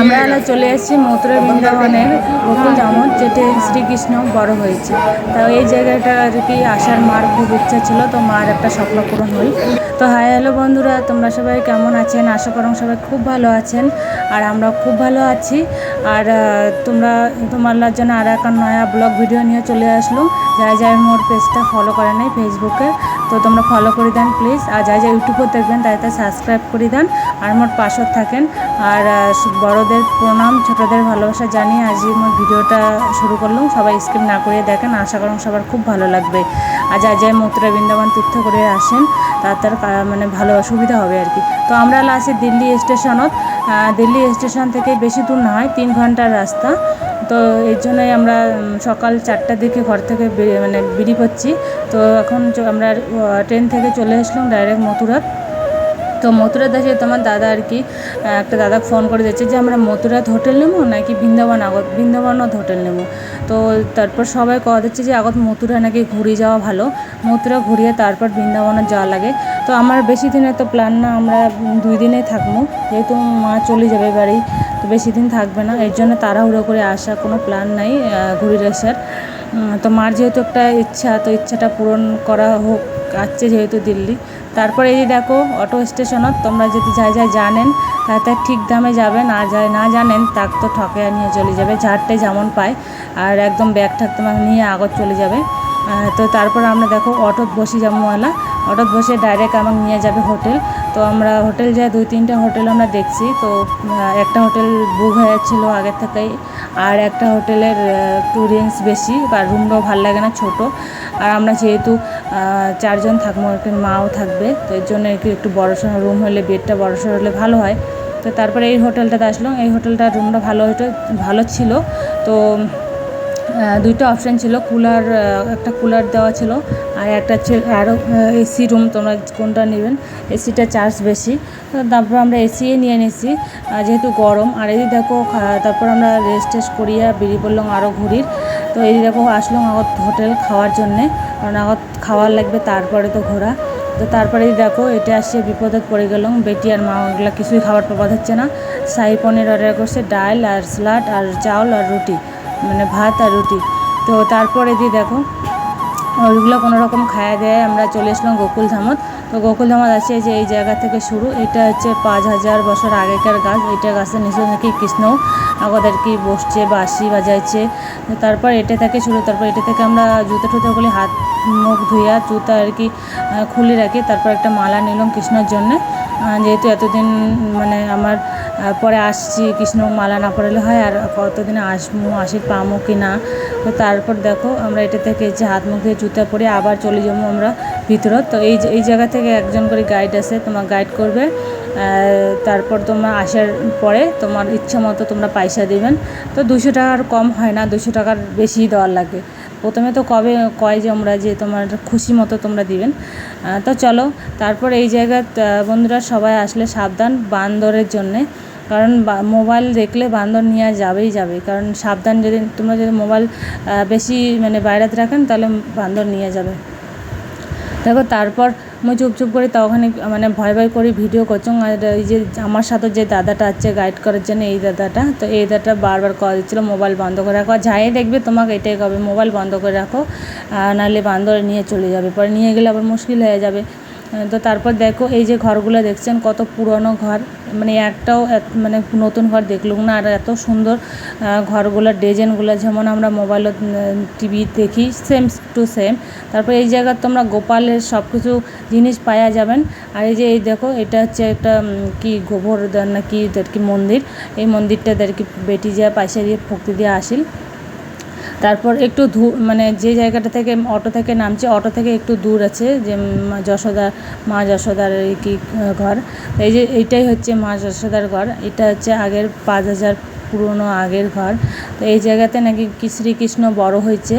আমরা এলা চলে এসেছি মথুরা বৃন্দাবনের গোকুল ধামন যেটি শ্রীকৃষ্ণ বড় হয়েছে। তা এই জায়গাটা আর কি আসার মার খুব ইচ্ছা ছিল, তো মার একটা স্বপ্ন পূরণ হল। তো হাই, হ্যালো বন্ধুরা, তোমরা সবাই কেমন আছেন? আশা করুন সবাই খুব ভালো আছেন, আর আমরা খুব ভালো আছি। আর তোমরা, তোমার জন্য আর একটা নয়া ব্লগ ভিডিও নিয়ে চলে আসলো যাই যাই মোর পেজটা ফলো করে নেই ফেসবুকে তো তোমরা ফলো করে দেন প্লিজ আর যাই যাই ইউটিউবে দেখবেন তাই তাই সাবস্ক্রাইব করে দেন, আর মোট পাশত থাকেন। আর বড়দের প্রণাম, ছোটদের ভালোবাসা জানিয়ে আজকে আমার ভিডিওটা শুরু করলাম। সবাই স্কিপ না করে দেখেন, আশা করুন সবার খুব ভালো লাগবে। আর যা যাই মথুরা বৃন্দাবন তীর্থ করে আসেন, তার তার মানে ভালো সুবিধা হবে আর কি। তো আমরা আছি দিল্লি স্টেশনত দিল্লি স্টেশন থেকে বেশি দূর না হয় তিন ঘণ্টার রাস্তা। তো এর জন্যই আমরা সকাল চারটার দিকে ঘর থেকে মানে বেরিয়ে পড়ছি। তো এখন আমরা ট্রেন থেকে চলে আসলাম ডাইরেক্ট মথুরা। তো মথুরা এসে তোমার দাদা আর কি একটা দাদা ফোন করে দিচ্ছে যে আমরা মথুরাত হোটেল নেব নাকি বৃন্দাবন আগত, বৃন্দাবনত হোটেল নেব। তো তারপর সবাই কথা দিচ্ছে যে আগত মথুরা নাকি ঘুরে যাওয়া ভালো। মথুরা ঘুরিয়ে তারপর বৃন্দাবনে যাওয়া লাগে। তো আমার বেশি দিনের তো প্ল্যান না আমরা দুই দিনেই থাকব। যেহেতু মা চলে যাবে বাড়ি তো বেশি দিন থাকবে না। এর জন্য তাড়াহুড়ো করে আসা কোনো প্ল্যান নাই আহ, ঘুরে আসার। তো মার যেহেতু একটা ইচ্ছা তো ইচ্ছাটা পূরণ করা হোক আসছে যেহেতু দিল্লি। তারপরে এই দেখো অটো স্টেশনত তোমরা যদি যাই যাই জানেন তাতে ঠিক দামে যাবেন আর যাই না জানেন তাক তো ঠকে নিয়ে চলে যাবে। ঝাড়টে যেমন পায় আর একদম ব্যাগ ঠাক তোমার নিয়ে আগত চলে যাবে। তো তারপর আমরা দেখো অটোত বসি যাবোওয়ালা অটোত বসে ডাইরেক্ট আমাকে নিয়ে যাবে হোটেল। তো আমরা হোটেল যাই, দুই, তিনটা হোটেল আমরা দেখছি। তো একটা হোটেল বুক হয়েছিল আগের থেকেই। আর একটা হোটেলের রেঞ্জ বেশি বা রুমটাও ভালো লাগে না, ছোট। আর আমরা যেহেতু চারজন থাকব একটু মাও থাকবে। তো এর জন্য একটু একটু বড় সড়ো রুম হলে বেডটা বড় সড়ো হলে ভালো হয়। তো তারপরে এই হোটেলটাতে আসলাম। এই হোটেলটার রুমটা ভালো ভালো ছিল। তো দুইটা অপশান ছিল কুলার একটা কুলার দেওয়া ছিল আর একটা ছিল আরও এসি রুম তোমরা কোনটা নেবেন? এসিটা চার্জ বেশি। তারপর আমরা এসি নিয়ে নিয়েছি যেহেতু গরম। আর এই দেখো তারপর আমরা রেস্ট টেস্ট করিয়া বেরিয়ে পড়লাম আরও ঘুরির। তো এই দেখো, আসলাম আগত হোটেল খাওয়ার জন্যে। কারণ আগত খাওয়ার লাগবে, তারপরে তো ঘোরা। তো তারপরে দেখো, এটা আসছে বিপদে পড়ে গেলাম। বেটি আর মা ওগুলো কিছুই খাবার পাওয়া যাচ্ছে না। শাহি পনির অর্ডার করছে, ডাল আর স্যালাড আর চাউল আর রুটি। মানে ভাত আর রুটি। তো তারপরে দিয়ে দেখো ওইগুলো কোনো রকম খায়া দেয় আমরা চলে এসলাম গোকুল ধামত। তো গোকুল ধামত আছে যে এই জায়গা থেকে শুরু। এটা হচ্ছে পাঁচ হাজার বছর আগেকার গাছ। এটা গাছের নিচে নাকি কৃষ্ণ। আমাদের কি বসছে, বাঁশি বাজাইছে, তারপর এটা থেকে শুরু তারপর এটা থেকে আমরা জুতো টুতোগুলি হাত, মুখ ধুইয়া জুতা আর কি খুলে রাখি, তারপর একটা মালা নিলাম কৃষ্ণর জন্যে। যেহেতু এতদিন মানে আমার পরে আসছি, কৃষ্ণ মালা না পড়ালে হয়, আর কতদিনে আসব আসি পামো কি না, তো তারপর দেখো আমরা এটা থেকে যে হাত, মুখ দিয়ে জুতা পরে আবার চলে যাব আমরা ভিতরত। তো এই এই জায়গা থেকে একজন করে গাইড আছে তোমার গাইড করবে। তারপর তোমরা আসার পরে তোমার ইচ্ছা মতো তোমরা পয়সা দিবেন। তো দুশো টাকার কম হয় না দুশো টাকার বেশি দেওয়ার লাগে। প্রথমে তো কবে কয় যে আমরা যে তোমার খুশি মতো তোমরা দিবেন। তো চলো, তারপর এই জায়গায় বন্ধুরা সবাই আসলে সাবধান বান্দরের জন্যে। কারণ মোবাইল দেখলে বান্দর নিয়ে যাবেই যাবে। কারণ সাবধান যদি, তোমরা যদি মোবাইল বেশি মানে বাইরেতে রাখেন, তাহলে বান্দর নিয়ে যাবে। দেখো, তারপর মুই চুপ চুপ করে তখনই মানে ভয় ভয় করে ভিডিও করছ আর এই যে আমার সাথে যে দাদাটা আছে গাইড করার জন্য এই দাদাটা, তো এই দাদাটা বারবার কল দিচ্ছিল মোবাইল বন্ধ করে রাখো। আর যাই দেখবে তোমাকে এটাই কবে মোবাইল বন্ধ করে রাখো। নাহলে বান্দর নিয়ে চলে যাবে। পরে নিয়ে গেলে আবার মুশকিল হয়ে যাবে। তো তারপর দেখো এই যে ঘরগুলো দেখছেন কত পুরনো ঘর। মানে একটাও মানে নতুন ঘর দেখলুম না। আর এত সুন্দর আহ, ঘরগুলোর ডিজাইনগুলো যেমন আমরা মোবাইলত টিভি দেখি সেম টু সেম তারপর এই জায়গার তোমরা গোপালের সব কিছু জিনিস পাওয়া যাবেন। আর এই যে এই দেখো এটা হচ্ছে একটা কি গোবর না কি কি মন্দির। এই মন্দিরটা এদের কি বেটি যা পাশে দিয়ে ভক্তি দিয়ে আসিল। তারপর একটু ধু মানে যে জায়গাটা থেকে অটো থেকে নামছে, অটো থেকে একটু দূর আছে, যে যশোদা, মা যশোদার কি ঘর। এই যে এইটাই হচ্ছে মা যশোদার ঘর। এটা হচ্ছে আগের পাঁচ হাজার পুরনো আগের ঘর। তো এই জায়গাতে নাকি শ্রীকৃষ্ণ বড় হয়েছে।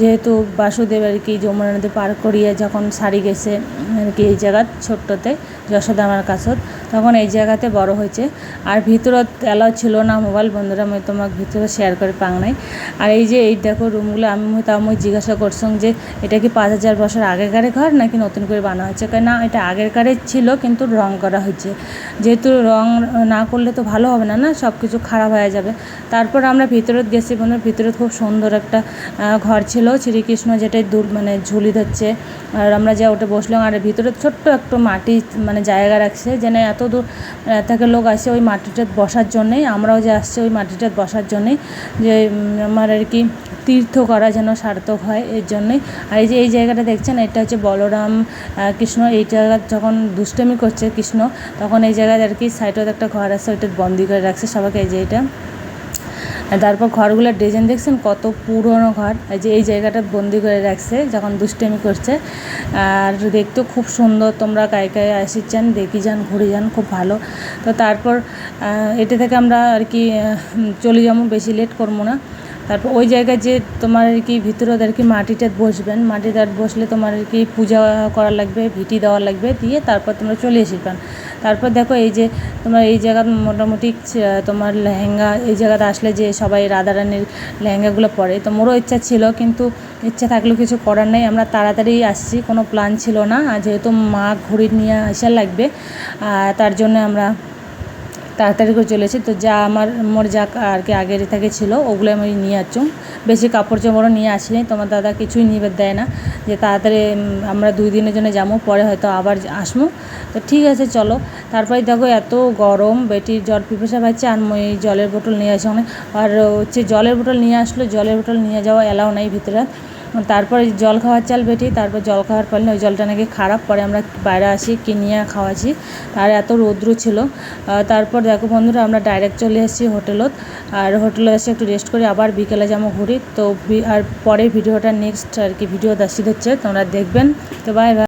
যেহেতু বাসুদেব আর কি যমুনা নদী পার করিয়ে যখন সারি গেছে, আর কি এই জায়গাত ছোট্টতে যশোদা আমার কাছত, তখন এই জায়গাতে বড় হয়েছে। আর ভিতরত এলাও ছিল না মোবাইল, বন্ধুরা, আমি তোমাকে ভিতরে শেয়ার করে পাং নাই। আর এই যে, এই দেখো রুমগুলো আমি তাও আমি জিজ্ঞাসা করছং যে, এটা কি পাঁচ হাজার বছর আগেকার ঘর নাকি নতুন করে বানা হয়েছে? কয়, না, এটা আগেরকারের ছিল, কিন্তু রং করা হয়েছে। যেহেতু রং না করলে তো ভালো হবে না না? সব কিছু খারাপ হয়ে যাবে। তারপর আমরা ভিতরে গেছি বন্ধুর ভিতরে খুব সুন্দর একটা ঘর ছিল। শ্রীকৃষ্ণ যেটাই দূর মানে ঝুলি ধরছে। আর আমরা যা ওটা বসলাম, আর ভিতরে ছোট্ট একটু মাটি মানে জায়গা রাখছে, যেন এত দূর থেকে লোক আসে ওই মাটিটাত বসার জন্যেই, আমরাও যে আসছে ওই মাটিটাত বসার জন্যেই, যে আমার আর কি তীর্থ করা যেন সার্থক হয় এর জন্যই। আর এই যে, এই জায়গাটা দেখছেন, এটা হচ্ছে বলরাম কৃষ্ণ, এই জায়গা যখন দুষ্টমি করছে কৃষ্ণ, তখন এই জায়গায় আর কি সাইডে একটা ঘর আছে ওইটা বন্দি করে রাখছে সবাইকে, এই যে এটা। তারপর ঘরগুলোর ডিজাইন দেখছেন? কত পুরনো ঘর। যে এই জায়গাটা বন্দি করে রাখছে, যখন দুষ্টামি করছে। আর দেখতেও খুব সুন্দর, তোমরা কায় কায় আসিচ্ছেন দেখি যান, ঘুরে যান, খুব ভালো। তো তারপর এটা থেকে আমরা আর কি চলে যাব, বেশি লেট করব না। তারপর ওই জায়গায় যে তোমার আর কি ভিতরে আর কি মাটিতে বসবেন, মাটিতে বসলে তোমার আর কি পূজা করা লাগবে, ভিটি দেওয়া লাগবে, দিয়ে তারপর তোমরা চলে এসেছেন তারপর দেখো এই যে তোমার এই জায়গা মোটামুটি তোমার লেহেঙ্গা, এই জায়গাতে আসলে যে সবাই রাধারানীর লেহেঙ্গাগুলো পরে, তো মোরও ইচ্ছা ছিল, কিন্তু ইচ্ছা থাকলেও কিছু করার নেই। আমরা তাড়াতাড়ি আসছি, কোনো প্ল্যান ছিল না। যেহেতু মা ঘুরি নিয়ে আসা লাগবে তার জন্য আমরা তাড়াতাড়ি করে চলেছি তো যা আমার, মোর যা আর কি আগের থেকে ছিল, ওগুলো আমি নিয়ে আসছুম বেশি কাপড় চোপড়ও নিয়ে আসিনি। তোমার দাদা কিছুই নিবে, দেয় না। যে তাড়াতাড়ি আমরা দুই দিনের জন্য যাব, পরে হয়তো আবার আসব। তো ঠিক আছে, চলো। তারপরে দেখো, এত গরম, বেটির জল পিপাসা পাচ্ছে, আর মই জলের বোতল নিয়ে আসি অনেক। আর হচ্ছে, জলের বোতল নিয়ে আসলো, জলের বোতল নিয়ে যাওয়া এলাও নাই ভিতরে। তারপরে জল খাওয়ার চাল বেটি, তারপর জল খাওয়ার পারলে ওই জলটা নাকি খারাপ পরে আমরা বাইরে আসি কিনিয়ে খাওয়াছি আর এত রৌদ্র ছিল। তারপর দেখো বন্ধুরা, আমরা ডাইরেক্ট চলে এসেছি হোটেলত আর হোটেলে এসে একটু রেস্ট করি আবার বিকেলে যাব ঘুরি। তো আর পরে ভিডিওটা নেক্সট আর কি ভিডিও দাসি হচ্ছে, তোমরা দেখবেন। তো বাই বাই